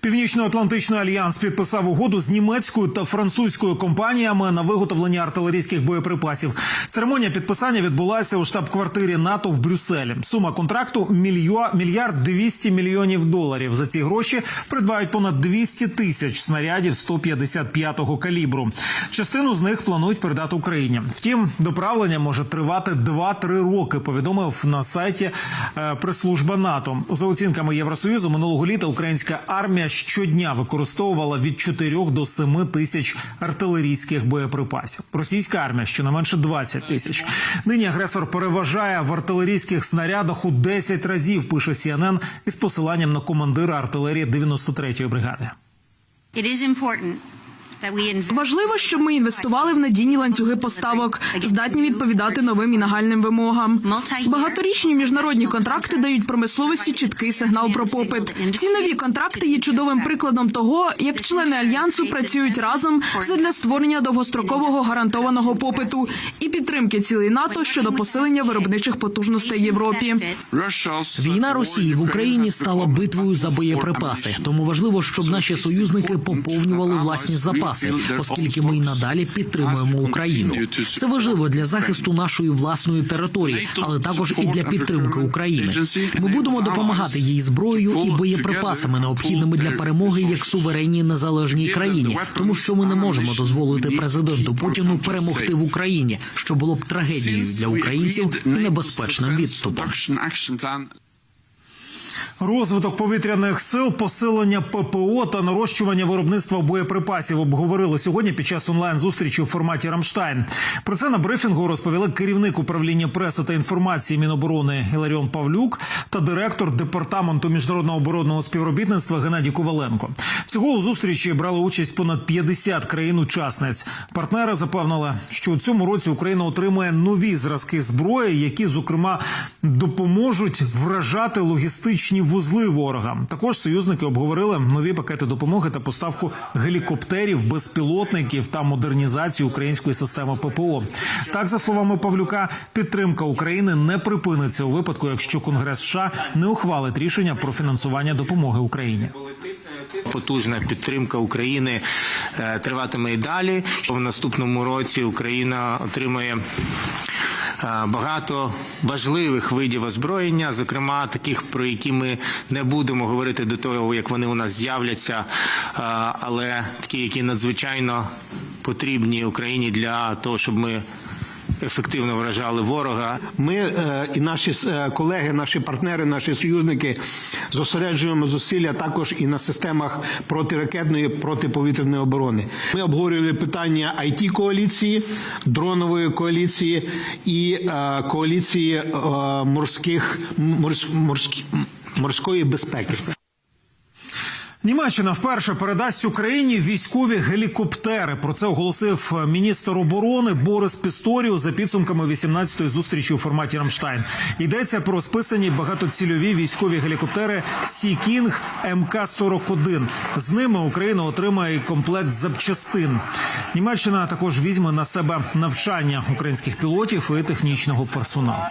Північно-Атлантичний альянс підписав угоду з німецькою та французькою компаніями на виготовлення артилерійських боєприпасів. Церемонія підписання відбулася у штаб-квартирі НАТО в Брюсселі. Сума контракту мільярд 200 мільйонів доларів. За ці гроші придбають понад 200 тисяч снарядів 155-го калібру. Частину з них планують передати Україні. Втім, доправлення може тривати 2-3 роки. Повідомив на сайті е, прес-служба НАТО. За оцінками Євросоюзу минулого літа українська армія щодня використовувала від 4 до 7 тисяч артилерійських боєприпасів. Російська армія щонайменше 20 тисяч. Нині агресор переважає в артилерійських снарядах у 10 разів. Пише CNN із посиланням на командира артилерії 93-ї бригади. It is important Важливо, щоб ми інвестували в надійні ланцюги поставок, здатні відповідати новим і нагальним вимогам. Багаторічні міжнародні контракти дають промисловості чіткий сигнал про попит. Ці нові контракти є чудовим прикладом того, як члени альянсу працюють разом задля створення довгострокового гарантованого попиту і підтримки цілей НАТО щодо посилення виробничих потужностей Європі. Війна Росії в Україні стала битвою за боєприпаси. Тому важливо, щоб наші союзники поповнювали власні запаси, оскільки ми й надалі підтримуємо Україну. Це важливо для захисту нашої власної території, але також і для підтримки України. Ми будемо допомагати їй зброєю і боєприпасами, необхідними для перемоги як суверенній незалежній країні, тому що ми не можемо дозволити президенту Путіну перемогти в Україні, що було б трагедією для українців і небезпечним відступом. Розвиток повітряних сил, посилення ППО та нарощування виробництва боєприпасів обговорили сьогодні під час онлайн зустрічі у форматі Рамштайн. Про це на брифінгу розповіли керівник управління преси та інформації Міноборони Іларіон Павлюк та директор департаменту міжнародного оборонного співробітництва Геннадій Коваленко. Всього у зустрічі брали участь понад 50 країн-учасниць. Партнери запевнили, що у цьому році Україна отримує нові зразки зброї, які зокрема допоможуть вражати логістичні вузли ворога. Також союзники обговорили нові пакети допомоги та поставку гелікоптерів, безпілотників та модернізацію української системи ППО. Так, за словами Павлюка, підтримка України не припиниться у випадку, якщо Конгрес США не ухвалить рішення про фінансування допомоги Україні. Потужна підтримка України е, триватиме і далі. Що в наступному році Україна отримає багато важливих видів озброєння, зокрема таких, про які ми не будемо говорити до того, як вони у нас з'являться, е, але такі, які надзвичайно потрібні Україні для того, щоб ми ефективно вражали ворога. Ми е, і наші е, колеги, наші партнери, наші союзники зосереджуємо зусилля також і на системах протиракетної протиповітряної оборони. Ми обговорювали питання it коаліції, дронової коаліції і е, коаліції е, морських морсь, морські- морської безпеки. Німеччина вперше передасть Україні військові гелікоптери. Про це оголосив міністр оборони Борис Пісторіо за підсумками 18-ї зустрічі у форматі Рамштайн. Йдеться про списані багатоцільові військові гелікоптери Сі Кінг МК 41 З ними Україна отримає комплект запчастин. Німеччина також візьме на себе навчання українських пілотів і технічного персоналу.